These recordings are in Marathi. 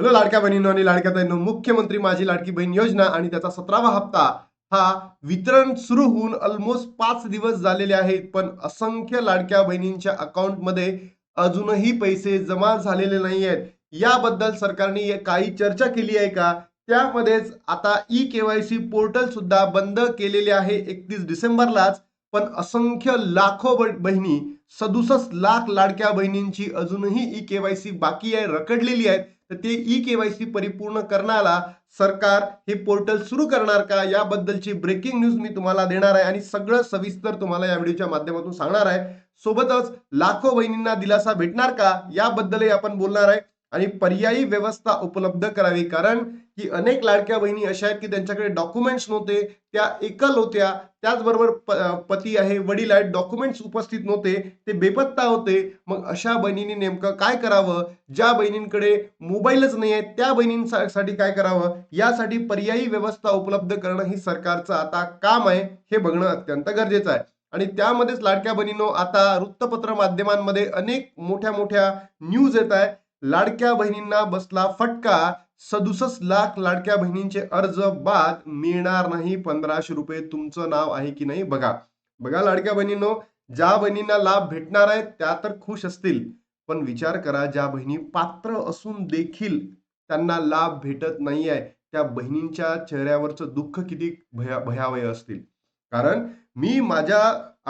हॅलो लाडक्या बहिणीनो आणि लाडक्या ताईंनो मुख्यमंत्री माझी लाडकी बहीण योजना आणि त्याचा सतरावा हप्ता हा वितरण सुरू होऊन ऑलमोस्ट पाच दिवस झालेले आहेत. पण असंख्य लाडक्या बहिणींच्या अकाउंटमध्ये अजूनही पैसे जमा झालेले नाही आहेत याबद्दल सरकारने काही चर्चा केली आहे का? त्यामध्येच आता ई केवायसी पोर्टल सुद्धा बंद केलेले आहे एकतीस डिसेंबरलाच. पण असंख्य लाखो बहिणी सदुसष्ट लाख लाडक्या बहिणींची अजूनही ई केवायसी बाकी आहे रखडलेली आहेत. तर ते ई केवायसी परिपूर्ण करण्याला सरकार हे पोर्टल सुरू करणार का? याबद्दलची ब्रेकिंग न्यूज मी तुम्हाला देणार आहे आणि सगळं सविस्तर तुम्हाला या व्हिडिओच्या माध्यमातून सांगणार आहे. सोबतच लाखो बहिणींना दिलासा भेटणार का? याबद्दलही आपण बोलणार आहे. आणि पर्यायी व्यवस्था उपलब्ध करावी कारण की अनेक लाडक्या बहिणी अशा आहेत की त्यांच्याकडे डॉक्युमेंट्स नव्हते त्या एकल होत्या. त्याचबरोबर प- पती आहे वडील आहेत डॉक्युमेंट्स उपस्थित नव्हते ते बेपत्ता होते. मग अशा बहिणींनी नेमकं काय करावं? ज्या बहिणींकडे मोबाईलच नाही आहे त्या बहिणींसाठी काय करावं? यासाठी पर्यायी व्यवस्था उपलब्ध करणं ही सरकारचं आता काम आहे हे बघणं अत्यंत गरजेचं आहे. आणि त्यामध्येच लाडक्या बहिणीनो आता वृत्तपत्र माध्यमांमध्ये अनेक मोठ्या मोठ्या न्यूज येत आहे लाडक्या बहिणींना बसला फटका. सदुसष्ट लाख लाडक्या बहिणींचे अर्ज बाद मिळणार नाही. पंधराशे रुपये तुमचं नाव आहे की नाही बघा. बघा लाडक्या बहिणींनो ज्या बहिणींना लाभ भेटणार आहे त्या तर खुश असतील. पण विचार करा ज्या बहिणी पात्र असून देखील त्यांना लाभ भेटत नाही आहे त्या बहिणींच्या चेहऱ्यावरचं दुःख किती भया भयावह असतील. कारण मी माझ्या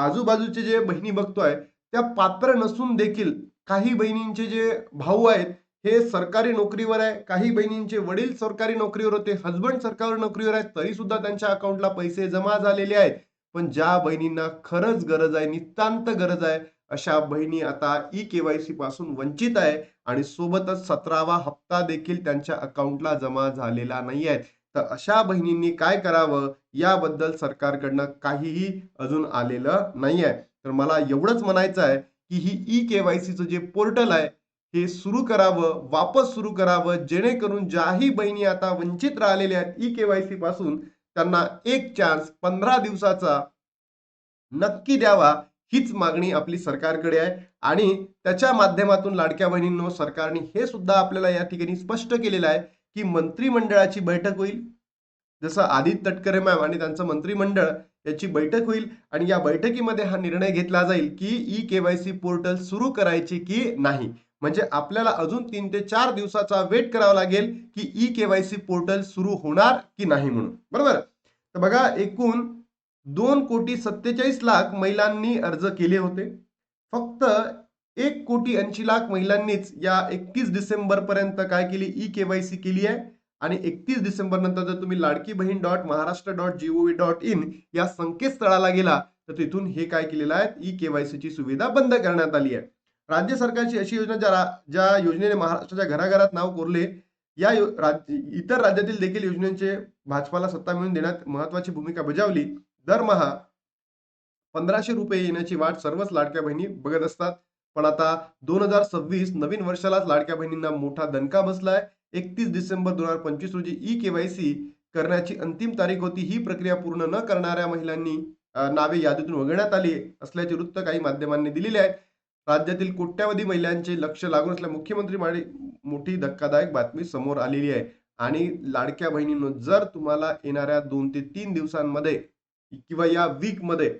आजूबाजूचे जे बहिणी बघतोय त्या पात्र नसून देखील काही बहिणींचे जे भाऊ आहेत हे सरकारी नोकरीवर आहे काही बहिणींचे वडील सरकारी नोकरीवर होते हजबंड सरकारी नोकरीवर आहेत तरी सुद्धा त्यांच्या अकाउंटला पैसे जमा झालेले आहेत. पण ज्या बहिणींना खरंच गरज आहे नितांत गरज आहे अशा बहिणी आता ई केवायसी पासून वंचित आहे आणि सोबतच सतरावा हप्ता देखील त्यांच्या अकाउंटला जमा झालेला नाही आहे. तर अशा बहिणींनी काय करावं? याबद्दल सरकारकडनं काहीही अजून आलेलं नाही आहे. तर मला एवढंच म्हणायचं आहे की ही ई केवायसीचं जे पोर्टल आहे हे सुरू करावं वापस सुरू करावं जेणेकरून ज्याही बहिणी आता वंचित राहिलेल्या आहेत ई केवायसी पासून त्यांना एक चान्स पंधरा दिवसाचा नक्की द्यावा हीच मागणी आपली सरकारकडे आहे. आणि त्याच्या माध्यमातून लाडक्या बहिणींनो सरकारने हे सुद्धा आपल्याला या ठिकाणी स्पष्ट केलेलं आहे की मंत्रिमंडळाची बैठक होईल. जसं आदित्य तटकरे मॅम आणि त्यांचं मंत्रिमंडळ याची बैठक होईल. आणि या बैठकीमध्ये हा निर्णय घेतला जाईल की ई केवायसी पोर्टल सुरू करायचे की नाही. म्हणजे आपल्याला अजून तीन ते चार दिवसाचा वेट करावा लागेल की ई केवायसी पोर्टल सुरू होणार की नाही म्हणून. बरोबर? तर बघा एकूण दोन कोटी सत्तेचाळीस लाख महिलांनी अर्ज केले होते. फक्त एक कोटी ऐंशी लाख महिलांनीच या एकतीस डिसेंबर पर्यंत काय केली? ई केवायसी केली आहे. आणि एकतीस डिसेंबर नंतर जर तुम्ही Ladki Bahin dot Maharashtra dot G O V dot in या संकेतस्थळाला गेला तर तिथून हे काय केलेलं आहे? ई केवायसीची सुविधा बंद करण्यात आली आहे. राज्य सरकारची अशी योजना ज्या ज्या योजनेने महाराष्ट्राच्या घराघरात नाव कोरले या यो- राज्य इतर राज्यातील देखील योजनेचे भाजपाला सत्ता मिळवून देण्यात महत्वाची भूमिका बजावली. दरमहा पंधराशे रुपये येण्याची वाट सर्वच लाडक्या बहिणी बघत असतात. पण आता दोन हजार सव्वीस नवीन वर्षालाच लाडक्या बहिणींना मोठा दणका बसलाय. एकतीस डिसेंबर दोन हजार पंचवीस रोजी ई केवायसी करण्याची अंतिम तारीख होती. ही प्रक्रिया पूर्ण न करणाऱ्या महिलांनी नावे यादीतून वगळण्यात आली असल्याचे वृत्त काही माध्यमांनी दिलेले आहेत. राज्यातील कोट्यावधी महिलांचे लक्ष लागून असल्या मुख्यमंत्री माडी मोठी धक्कादायक बातमी समोर आलेली आहे. आणि लाडक्या बहिणींनो जर तुम्हाला येणाऱ्या दोन ते तीन दिवसांमध्ये किंवा या वीकमध्ये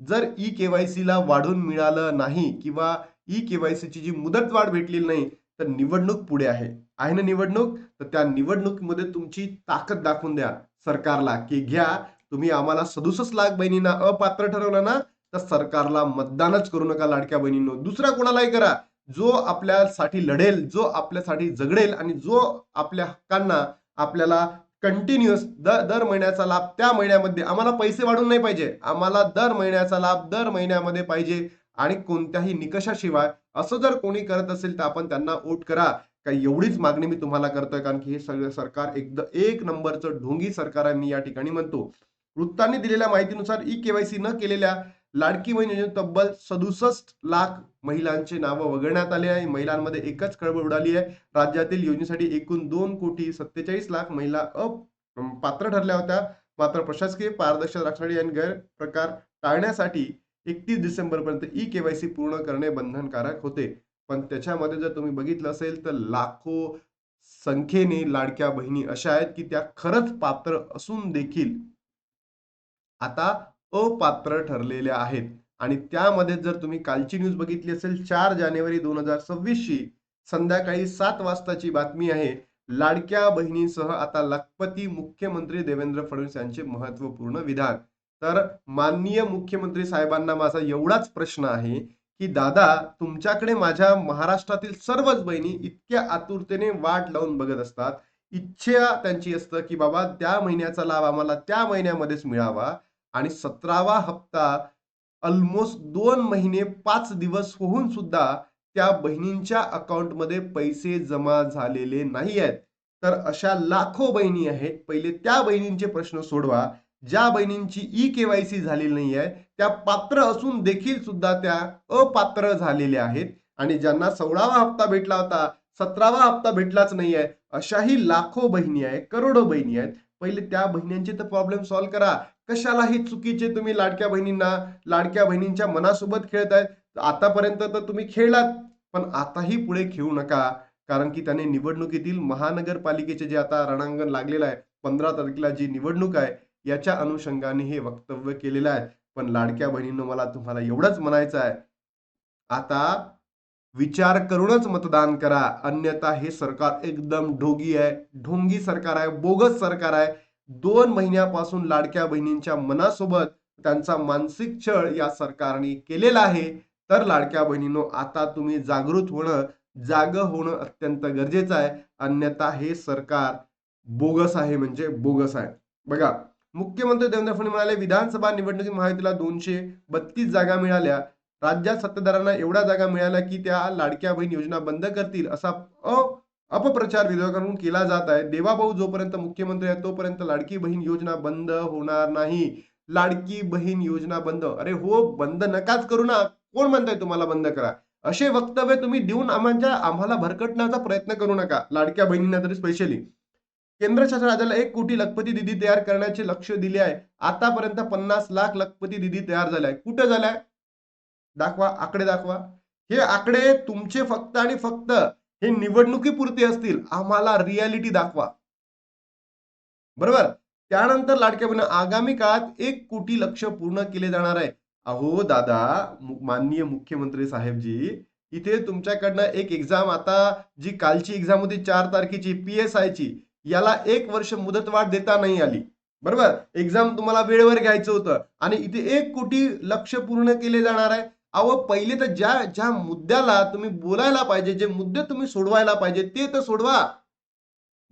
जर ई केवायसी ला वाढून मिळालं नाही किंवा ई केवायसीची जी मुदत वाढ भेटलेली नाही तर निवडणूक पुढे आहे. आहे ना निवडणूक? तर त्या निवडणुकीमध्ये तुमची ताकद दाखवून द्या सरकारला की घ्या तुम्ही आम्हाला सदुसष्ट लाख बहिणींना अपात्र ठरवलं ना तर सरकारला मतदानच करू नका लाडक्या बहिणींनो. दुसरा कोणालाही करा. जो आपल्यासाठी लढेल जो आपल्यासाठी झगडेल आणि जो आपल्या हक्कांना आपल्याला कंटिन्युअस दर दर महिन्याचा लाभ त्या महिन्यामध्ये आम्हाला पैसे वाढून नाही पाहिजे. आम्हाला दर महिन्याचा लाभ दर महिन्यामध्ये पाहिजे आणि कोणत्याही निकषाशिवाय असं जर कोणी करत असेल तर आपण त्यांना वोट करा. का एवढीच मागणी मी तुम्हाला करतोय कारण की हे सगळं सरकार एकदा एक नंबरचं ढोंगी सरकार आहे मी या ठिकाणी म्हणतो. वृत्तांनी दिलेल्या माहितीनुसार ई केवायसी न केलेल्या लाडकी बहीण योजनेत तब्बल सदुसष्ट लाख महिलांचे नावं वगळण्यात आले आहे. महिलांमध्ये एकच कळबळ उडाली आहे. राज्यातील योजनेसाठी एकूण दोन कोटी सत्तेचाळीस लाख महिला अपात्र ठरल्या होत्या. मात्र प्रशासकीय पारदर्शक राखण्यासाठी आणि गैरप्रकार टाळण्यासाठी एकतीस डिसेंबर पर्यंत ई केवायसी पूर्ण करणे बंधनकारक होते. पण त्याच्यामध्ये जर तुम्ही बघितलं असेल तर लाखो संख्येने लाडक्या बहिणी अशा आहेत की त्या खरंच पात्र असून देखील आता अपात्र ठरलेल्या आहेत. आणि त्यामध्ये जर तुम्ही कालची न्यूज बघितली असेल चार जानेवारी दोन हजार सव्वीस ची संध्याकाळी सात वाजताची बातमी आहे. लाडक्या बहिणीसह आता लखपती मुख्यमंत्री देवेंद्र फडणवीस यांचे महत्त्वपूर्ण विधान. तर माननीय मुख्यमंत्री साहेबांना माझा एवढाच प्रश्न आहे की दादा तुमच्याकडे माझ्या महाराष्ट्रातील सर्वच बहिणी इतक्या आतुरतेने वाट लावून बघत असतात. इच्छा त्यांची असतं की बाबा त्या महिन्याचा लाभ आम्हाला त्या महिन्यामध्येच मिळावा. आणि सतरावा हप्ता ऑलमोस्ट दोन महिने पाच दिवस होऊन सुद्धा त्या बहिणींच्या अकाउंटमध्ये पैसे जमा झालेले नाही आहेत. तर अशा लाखो बहिणी आहेत. पहिले त्या बहिणींचे प्रश्न सोडवा. ज्या बहिणींची ई केवायसी झालेली नाही आहे त्या पात्र असून देखील सुद्धा त्या अपात्र झालेल्या आहेत. आणि ज्यांना सोळावा हप्ता भेटला होता सतरावा हप्ता भेटलाच नाही आहे अशाही लाखो बहिणी आहेत करोडो बहिणी आहेत. पहिले त्या बहिणींचे तर प्रॉब्लेम सॉल्व्ह करा. कशालाही चुकीचे तुम्ही लाडक्या बहिणींना लाडक्या बहिणींच्या मनासोबत खेळत आहेत आतापर्यंत तर तुम्ही खेळलात पण आताही पुढे खेळू नका. कारण की त्याने निवडणुकीतील महानगरपालिकेचे जे आता रणांगण लागलेलं आहे पंधरा तारखेला जी निवडणूक आहे याच्या अनुषंगाने हे वक्तव्य केलेलं आहे. पण लाडक्या बहिणींनो मला तुम्हाला एवढंच म्हणायचं आहे. आता विचार करूनच मतदान करा. अन्यथा हे सरकार एकदम ढोगी आहे ढोंगी सरकार आहे बोगस सरकार आहे. दोन महिन्यापासून लाडक्या बहिणींच्या मनासोबत त्यांचा मानसिक छळ या सरकारने केलेला आहे. तर लाडक्या बहिणींनो आता तुम्ही जागृत होणं जाग होणं अत्यंत गरजेचं आहे. अन्यथा हे सरकार बोगस आहे म्हणजे बोगस आहे. बघा मुख्यमंत्री देवेंद्र फडणवीस म्हणाले विधानसभा निवडणुकीत महायुतीला दोनशे बत्तीस जागा मिळाल्या. राज्यात सत्ताधाऱ्यांना एवढ्या जागा मिळाल्या की त्या लाडक्या बहीण योजना बंद करतील असा अ अपप्रचार विरोधकांकडून केला जात आहे. देवाभाऊ जोपर्यंत मुख्यमंत्री आहे तोपर्यंत लाडकी बहीण योजना बंद होणार नाही. लाडकी बहीण योजना बंद. अरे हो बंद नकाच करू ना. कोण म्हणताय तुम्हाला बंद करा? असे वक्तव्य तुम्ही देऊन आम्हाला आम्हाला भरकटण्याचा प्रयत्न करू नका. लाडक्या बहिणींना तरी स्पेशली केंद्र शासन राज्याला एक कोटी लखपती दिदी तयार करण्याचे लक्ष दिले आहे. आतापर्यंत पन्नास लाख लखपती दिदी तयार झाल्या आहे कुठे झाल्या? दाखवा आकडे दाखवा. हे आकडे तुमचे फक्त आणि फक्त हे निवडणुकीपुरते असतील आम्हाला रियालिटी दाखवा. बरोबर? त्यानंतर लाडक्या बहिणी आगामी काळात एक कोटी लक्ष पूर्ण केले जाणार आहे. अहो दादा माननीय मुख्यमंत्री साहेबजी इथे तुमच्याकडनं एक एक्झाम आता जी कालची एक्झाम होती चार तारखेची पी एस ची याला एक वर्ष मुदतवाढ देता नाही आली. बरोबर? एक्झाम तुम्हाला वेळेवर घ्यायचं होतं. आणि इथे एक कोटी लक्ष पूर्ण केले जाणार आहे. अहो पहिले तर ज्या ज्या मुद्द्याला तुम्ही बोलायला पाहिजे जे मुद्दे तुम्ही सोडवायला पाहिजे ते तर सोडवा.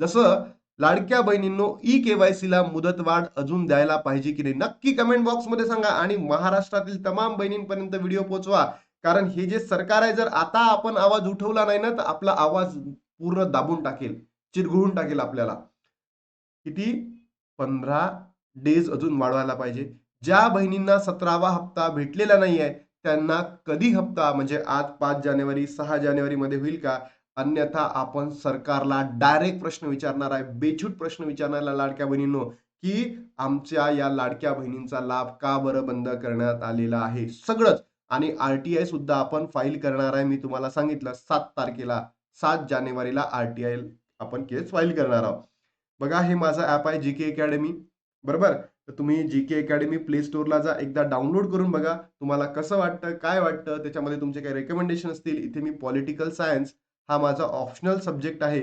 जसं लाडक्या बहिणींनो ई केवायसी ला मुदतवाढ अजून द्यायला पाहिजे की नाही नक्की कमेंट बॉक्समध्ये सांगा आणि महाराष्ट्रातील तमाम बहिणींपर्यंत व्हिडिओ पोहोचवा. कारण हे जे सरकार आहे जर आता आपण आवाज उठवला नाही ना तर आपला आवाज पूर्ण दाबून टाकेल चिरगुळून टाकेल आपल्याला. किती? पंधरा डेज अजून वाढवायला पाहिजे. ज्या बहिणींना सतरावा हप्ता भेटलेला नाही आहे त्यांना कधी हप्ता म्हणजे आज पाच जानेवारी सहा जानेवारी मध्ये होईल का? अन्यथा आपण सरकारला डायरेक्ट प्रश्न विचारणार आहे बेछूट प्रश्न विचारणाऱ्या लाडक्या बहिणींनो की आमच्या या लाडक्या बहिणींचा लाभ का बरं बंद करण्यात आलेला आहे? सगळंच. आणि आरटीआय सुद्धा आपण फाईल करणार आहे. मी तुम्हाला सांगितलं सात तारखेला सात जानेवारीला आरटीआय आपण केस फाईल करणार आहोत. बघा हे माझं ॲप आहे जी के अकॅडमी बरोबर? तर तुम्ही जी के अकॅडमी प्ले स्टोअरला जा. एकदा डाउनलोड करून बघा. तुम्हाला कसं वाटतं काय वाटतं त्याच्यामध्ये तुमचे काही रेकमेंडेशन असतील. इथे मी पॉलिटिकल सायन्स हा माझा ऑप्शनल सब्जेक्ट आहे.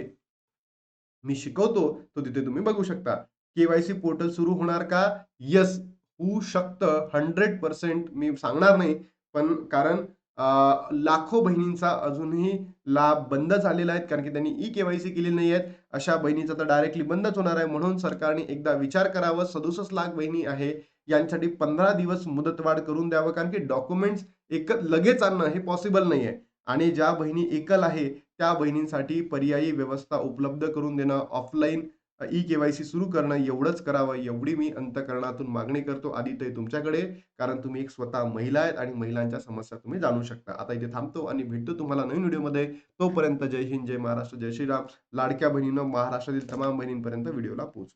मी शिकवतो तो तिथे तुम्ही बघू शकता. केवायसी पोर्टल सुरू होणार का? यस होऊ शकतं. हंड्रेड पर्सेंट मी सांगणार नाही. पण कारण लाखो बहिणींचा अजूनही लाभ बंद झालेला आहे कारण की त्यांनी ई केवायसी केलेली नाही आहेत. अशा बहिणीचा तर डायरेक्टली बंदच होणार आहे. म्हणून सरकारने एकदा विचार करावा. सदुसष्ट लाख बहिणी आहे. यांसाठी पंधरा दिवस मुदतवाढ करून द्यावं कारण की डॉक्युमेंट्स एक लगेच आणणं हे पॉसिबल नाही आहे आणि ज्या बहिणी एकल आहे त्या बहिणींसाठी पर्यायी व्यवस्था उपलब्ध करून देणं ऑफलाईन ई केवायसी सुरू करणं एवढंच करावं एवढी मी अंतकरणातून मागणी करतो आदित्य तुमच्याकडे कारण तुम्ही एक स्वतः महिला आहेत आणि महिलांच्या समस्या तुम्ही जाणू शकता. आता इथे थांबतो आणि भेटतो तुम्हाला नवीन व्हिडिओमध्ये. तोपर्यंत जय हिंद जय महाराष्ट्र जय श्रीराम. लाडक्या बहिणीनं महाराष्ट्रातील तमाम बहिणींपर्यंत व्हिडिओला पोहोच